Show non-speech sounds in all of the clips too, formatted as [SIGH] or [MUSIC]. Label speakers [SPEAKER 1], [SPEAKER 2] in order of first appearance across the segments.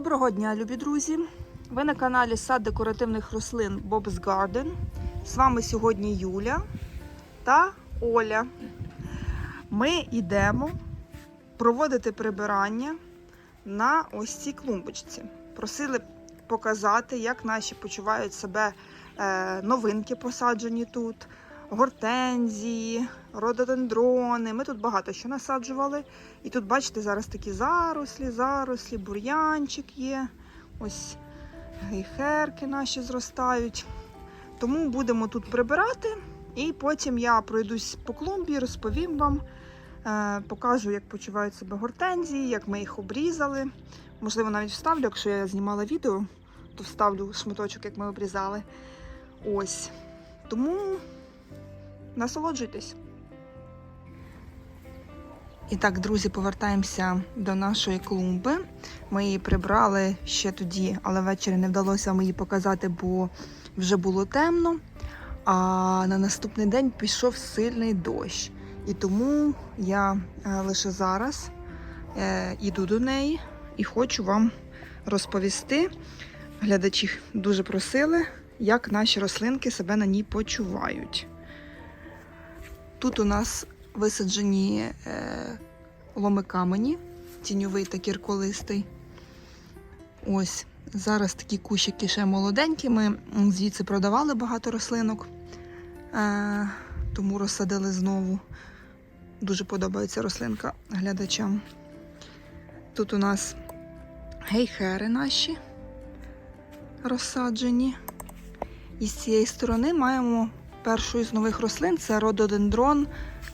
[SPEAKER 1] Доброго дня, любі друзі! Ви на каналі Сад декоративних рослин Bob's Garden. З вами сьогодні Юля та Оля. Ми йдемо проводити прибирання на ось цій клумбочці. Просили показати, як наші почувають себе е, новинки посаджені тут. Гортензії, рододендрони. Ми тут багато що насаджували. І тут, бачите, зараз такі зарослі, зарослі, бур'янчик є. Ось гейхерки наші зростають. Тому будемо тут прибирати. І потім я пройдусь по клумбі, розповім вам, е, покажу, як почувають себе гортензії, як ми їх обрізали. Можливо, навіть вставлю, якщо я знімала відео, то вставлю шматочок, як ми обрізали. Ось. Тому насолоджуйтесь. І так, друзі, повертаємося до нашої клумби. Ми її прибрали ще тоді, але ввечері не вдалося вам її показати, бо вже було темно. А на наступний день пішов сильний дощ. І тому я е, лише зараз е, іду до неї і хочу вам розповісти. Глядачі дуже просили, як наші рослинки себе на ній почувають. Тут у нас висаджені е, ломи камені, тіньовий та кірколистий. Ось зараз такі кущики ще молоденькі. Ми звідси продавали багато рослинок, е, тому розсадили знову. Дуже подобається рослинка глядачам. Тут у нас гейхери наші розсаджені. І з цієї сторони маємо першу із нових рослин це рододендрон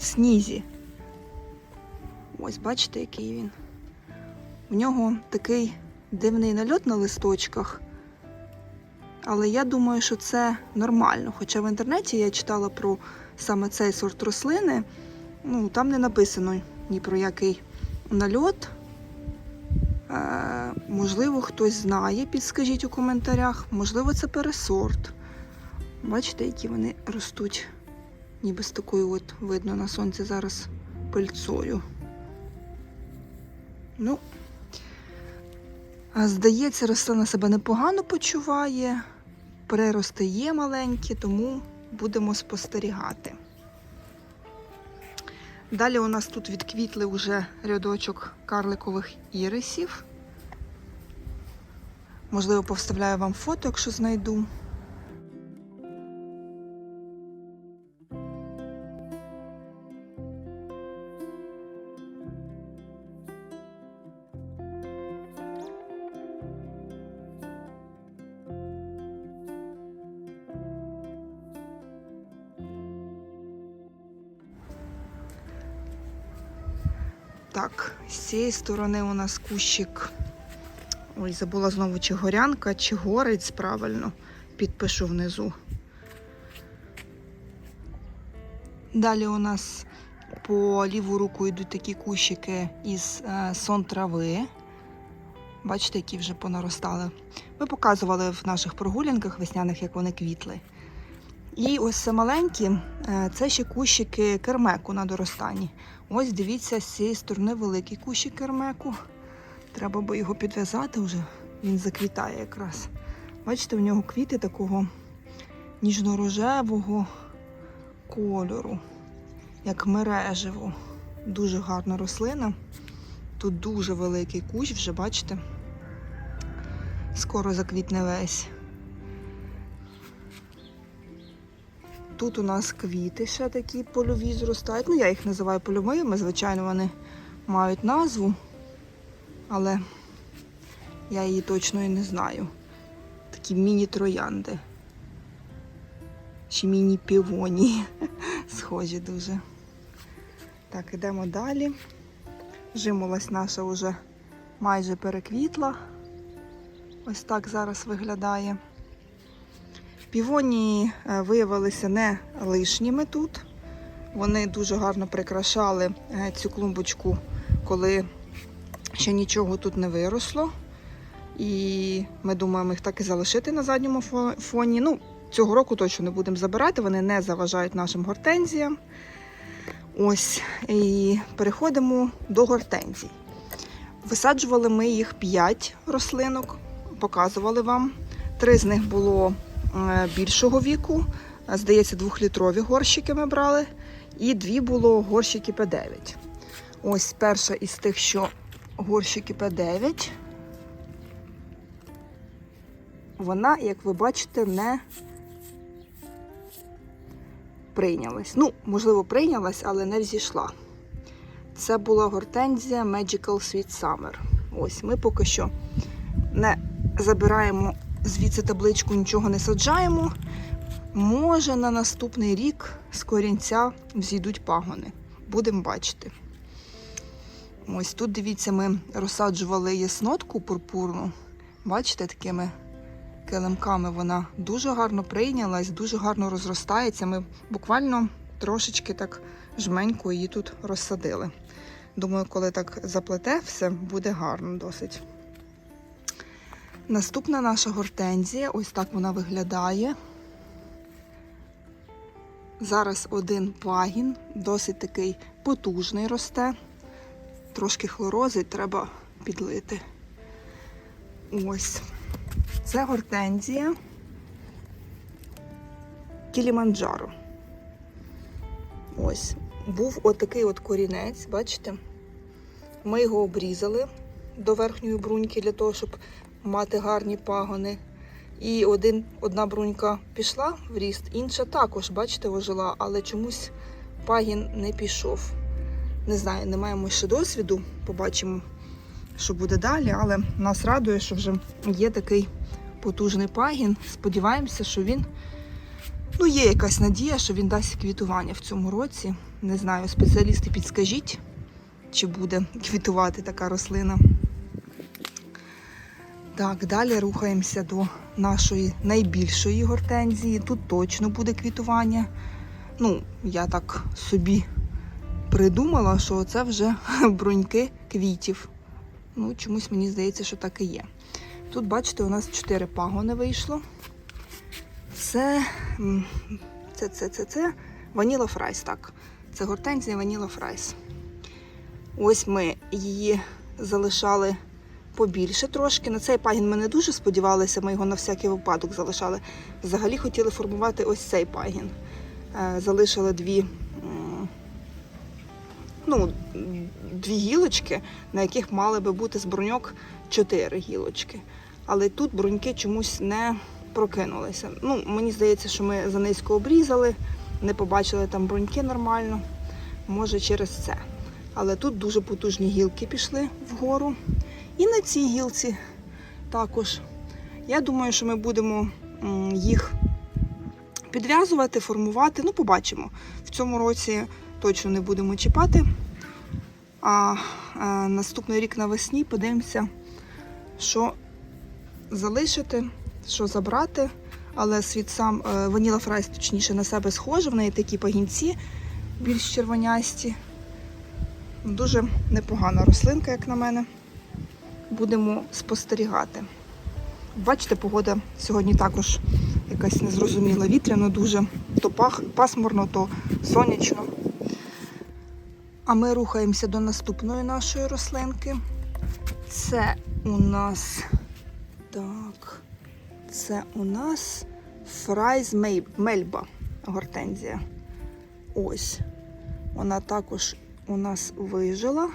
[SPEAKER 1] снізі. Ось, бачите, який він. В нього такий дивний нальот на листочках. Але я думаю, що це нормально. Хоча в інтернеті я читала про саме цей сорт рослини. Ну, там не написано ні про який нальот. Е, можливо, хтось знає, підскажіть у коментарях. Можливо, це пересорт. Бачите, які вони ростуть, ніби з такою от видно на сонці зараз пильцою. Ну, здається, рослина себе непогано почуває, прирости є маленькі, тому будемо спостерігати. Далі у нас тут відквітли вже рядочок карликових ірисів. Можливо, повставляю вам фото, якщо знайду. Так, з цієї сторони у нас кущик. Ой, забула знову чи горянка, чи горець правильно. Підпишу внизу. Далі у нас по ліву руку йдуть такі кущики із е, сон трави. Бачите, які вже понаростали. Ми показували в наших прогулянках весняних, як вони квітли. І ось маленькі, е, це ще кущики кермеку на доростанні. Ось дивіться, з цієї сторони великий кущик кермеку. Треба би його підв'язати вже, він заквітає якраз. Бачите, в нього квіти такого ніжно-рожевого кольору, як мережево. Дуже гарна рослина. Тут дуже великий кущ, вже бачите, скоро заквітне весь. Тут у нас квіти ще такі польові зростають. Ну, я їх називаю польовими, звичайно, вони мають назву, але я її точно і не знаю. Такі міні-троянди. Чи міні-півонії. [LAUGHS] Схожі дуже. Так, ідемо далі. Жимолась наша вже майже переквітла. Ось так зараз виглядає. Півонії е, виявилися не лишніми тут. Вони дуже гарно прикрашали е, цю клумбочку, коли ще нічого тут не виросло. І ми думаємо їх так і залишити на задньому фо- фоні. Ну, цього року точно не будемо забирати, вони не заважають нашим гортензіям. Ось, і переходимо до гортензій. Висаджували ми їх 5 рослинок, показували вам. Три з них було більшого віку, е, здається, двохлітрові горщики ми брали, і дві було горщики П9. Ось перша із тих, що горщики П9. Вона, як ви бачите, не прийнялась. Ну, можливо, прийнялась, але не взійшла. Це була гортензія Magical Sweet Summer. Ось ми поки що не забираємо звідси табличку, нічого не саджаємо. Може, на наступний рік з корінця взійдуть пагони. Будемо бачити. Ось тут, дивіться, ми розсаджували яснотку пурпурну. Бачите, такими килимками вона дуже гарно прийнялась, дуже гарно розростається. Ми буквально трошечки так жменько її тут розсадили. Думаю, коли так заплете, все буде гарно досить. Наступна наша гортензія, ось так вона виглядає. Зараз один пагін, досить такий потужний росте. Трошки хлорозить, треба підлити. Ось. Це гортензія Кіліманджаро. Ось. Був отакий от корінець, бачите? Ми його обрізали до верхньої бруньки для того, щоб мати гарні пагони. І один, одна брунька пішла в ріст, інша також, бачите, ожила, але чомусь пагін не пішов. Не знаю, не маємо ще досвіду, побачимо, що буде далі, але нас радує, що вже є такий потужний пагін. Сподіваємося, що він. Ну, є якась надія, що він дасть квітування в цьому році. Не знаю, спеціалісти підскажіть, чи буде квітувати така рослина. Так, далі рухаємося до нашої найбільшої гортензії. Тут точно буде квітування. Ну, я так собі придумала, що це вже [LAUGHS] бруньки квітів. Ну, чомусь мені здається, що так і є. Тут, бачите, у нас 4 пагони вийшло. Це, це, це, це, це ваніла фрайс, так. Це гортензія ваніла фрайс. Ось ми її залишали побільше трошки. На цей пагін ми не дуже сподівалися, ми його на всякий випадок залишали. Взагалі хотіли формувати ось цей пагін. Е, Залишили дві, ну, дві гілочки, на яких мали би бути з бруньок чотири гілочки. Але тут бруньки чомусь не прокинулися. Ну, мені здається, що ми занизько обрізали, не побачили там бруньки нормально. Може через це. Але тут дуже потужні гілки пішли вгору. І на цій гілці також. Я думаю, що ми будемо їх підв'язувати, формувати. Ну, побачимо. В цьому році точно не будемо чіпати. А, а наступний рік навесні подивимося, що залишити, що забрати. Але світ сам е, Ваніла Фрайс, точніше, на себе схоже. В неї такі пагінці більш червонясті. Дуже непогана рослинка, як на мене. Будемо спостерігати. Бачите, погода сьогодні також якась незрозуміла вітряно, дуже то пасмурно, то сонячно. А ми рухаємося до наступної нашої рослинки. Це у нас так, це у нас фрайз мельба гортензія. Ось. Вона також у нас вижила,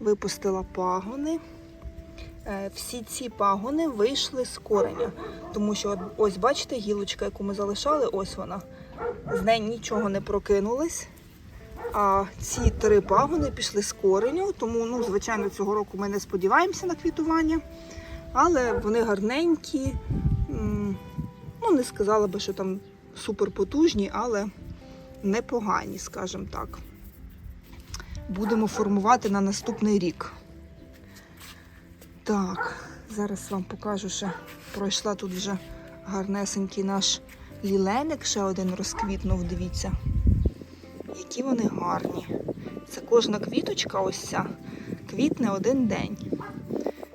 [SPEAKER 1] випустила пагони. Е, Всі ці пагони вийшли з кореня, тому що ось бачите гілочка, яку ми залишали, ось вона. З неї нічого не прокинулось. А ці три пагони пішли з кореню, тому, ну, звичайно, цього року ми не сподіваємося на квітування. Але вони гарненькі. Ну, не сказала би, що там супер потужні, але непогані, скажімо так. Будемо формувати на наступний рік. Так, зараз вам покажу, що пройшла тут вже гарнесенький наш ліленик, ще один розквітнув, дивіться. Які вони гарні. Це кожна квіточка, ось ця, квітне один день.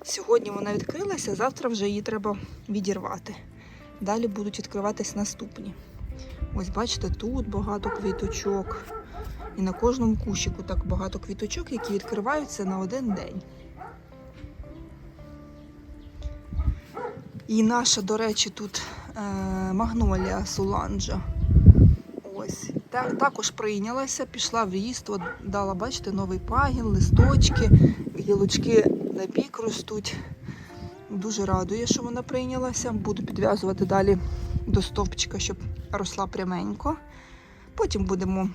[SPEAKER 1] Сьогодні вона відкрилася, завтра вже її треба відірвати. Далі будуть відкриватись наступні. Ось бачите, тут багато квіточок. І на кожному кущику так багато квіточок, які відкриваються на один день. І наша, до речі, тут е, магнолія Суланджа. Ось. Та, також прийнялася, пішла в ріст, от дала, бачите, новий пагін, листочки, гілочки на бік ростуть. Дуже радує, що вона прийнялася. Буду підв'язувати далі до стовпчика, щоб росла пряменько. Потім будемо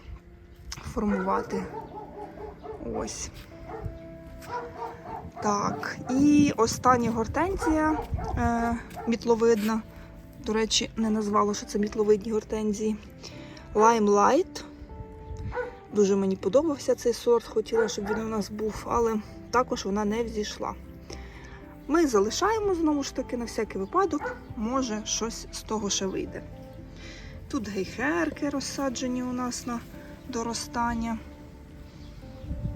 [SPEAKER 1] формувати. Ось. Так, і остання гортензія е, мітловидна. До речі, не назвала, що це мітловидні гортензії. Limelight. Дуже мені подобався цей сорт, хотіла, щоб він у нас був, але також вона не взійшла. Ми залишаємо знову ж таки на всякий випадок, може щось з того ще вийде. Тут гейхерки розсаджені у нас на доростання.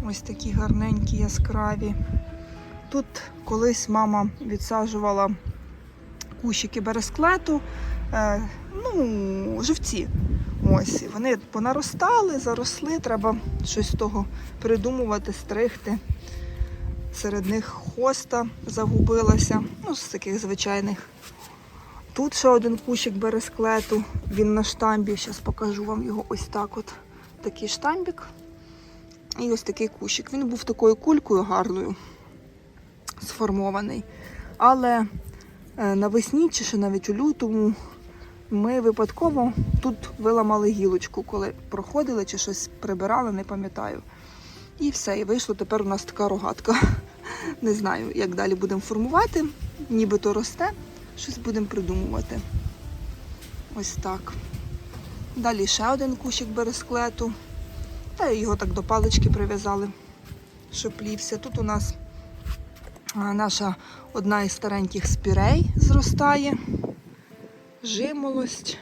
[SPEAKER 1] Ось такі гарненькі, яскраві. Тут колись мама відсаджувала кущики бересклету, е, ну, живці. Ось, вони понаростали, заросли, треба щось з того придумувати, стригти. Серед них хоста загубилася, ну, з таких звичайних. Тут ще один кущик бересклету, він на штамбі. Зараз покажу вам його ось так. от. Такий штамбік. І ось такий кущик. Він був такою кулькою гарною, сформований. Але е, навесні, чи ще навіть у лютому, ми випадково тут виламали гілочку, коли проходили чи щось прибирали, не пам'ятаю. І все, і вийшло тепер у нас така рогатка. [LAUGHS] Не знаю, як далі будемо формувати. Нібито росте, щось будемо придумувати. Ось так. Далі ще один кущик бересклету. Та його так до палички прив'язали, щоб плівся. Тут у нас наша одна із стареньких спірей зростає. Жимолость.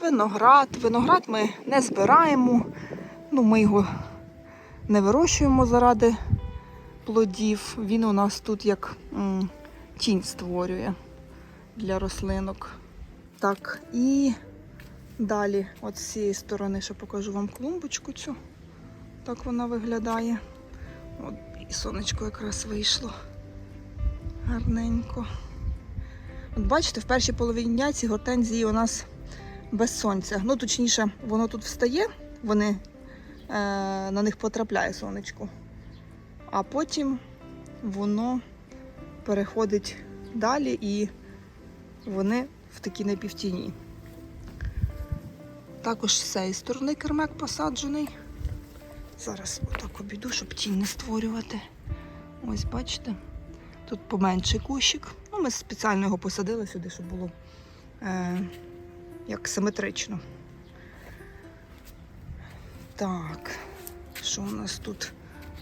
[SPEAKER 1] Виноград. Виноград ми не збираємо. Ну, ми його не вирощуємо заради плодів. Він у нас тут як м, тінь створює для рослинок. Так, і далі, от з цієї сторони, ще покажу вам клумбочку цю. Так вона виглядає. От сонечко якраз вийшло. Гарненько. От бачите, в першій половині дня ці гортензії у нас без сонця. Ну, точніше, воно тут встає, вони, е, на них потрапляє сонечко. А потім воно переходить далі і вони в такій напівтіні. Також з цієї сторони кермек посаджений. Зараз отак обійду, щоб тінь не створювати. Ось бачите. Тут поменший кущик. Ну, ми спеціально його посадили сюди, щоб було е, як симетрично. Так, що у нас тут?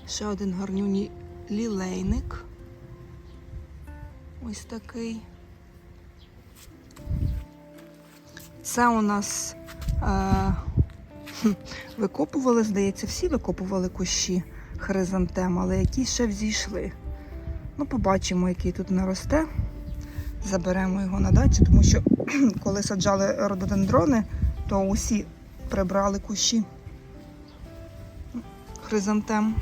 [SPEAKER 1] Ще один гарнюній лілейник. Ось такий. Це у нас е, викопували, здається, всі викопували кущі хризантем, але які ще взійшли. Ну, побачимо, який тут наросте. Заберемо його на дачу, тому що коли саджали рододендрони, то усі прибрали кущі хризантем.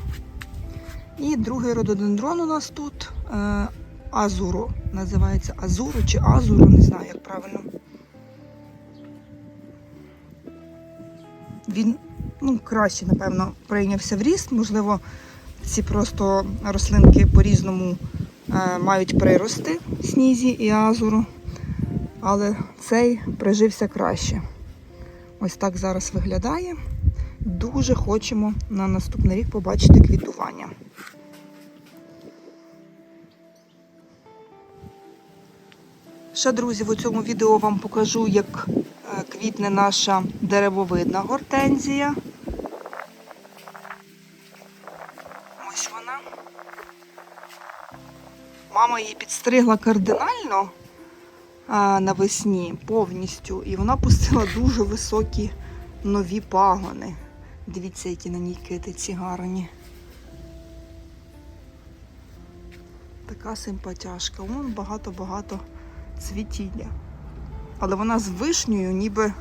[SPEAKER 1] І другий рододендрон у нас тут е, азуро. Називається азуро чи азуро, не знаю, як правильно. Він ну, краще, напевно, прийнявся в ріст. Можливо, ці просто рослинки по-різному е, мають прирости снізі і азуру. Але цей прижився краще. Ось так зараз виглядає. Дуже хочемо на наступний рік побачити квітування. Ще, друзі, в цьому відео вам покажу, як квітне наша деревовидна гортензія. Ось вона. Мама її підстригла кардинально навесні повністю, і вона пустила дуже високі нові пагони. Дивіться, які на ній китиці гарні. Така симпатяшка. Вон багато-багато цвітіння. Але вона з вишнею ніби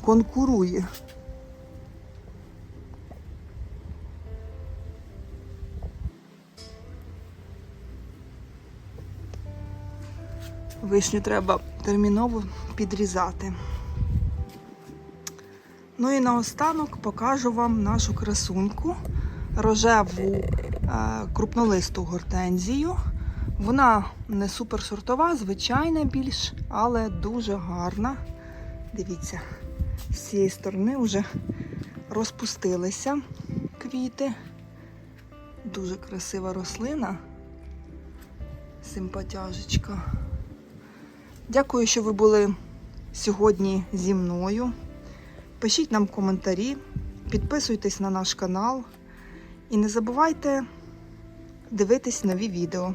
[SPEAKER 1] конкурує. Вишню треба терміново підрізати. Ну і наостанок покажу вам нашу красуньку рожеву е, крупнолисту гортензію. Вона не суперсортова, звичайна більш, але дуже гарна. Дивіться, з цієї сторони вже розпустилися квіти. Дуже красива рослина. Симпатяжечка. Дякую, що ви були сьогодні зі мною. Пишіть нам коментарі, підписуйтесь на наш канал і не забувайте дивитись нові відео.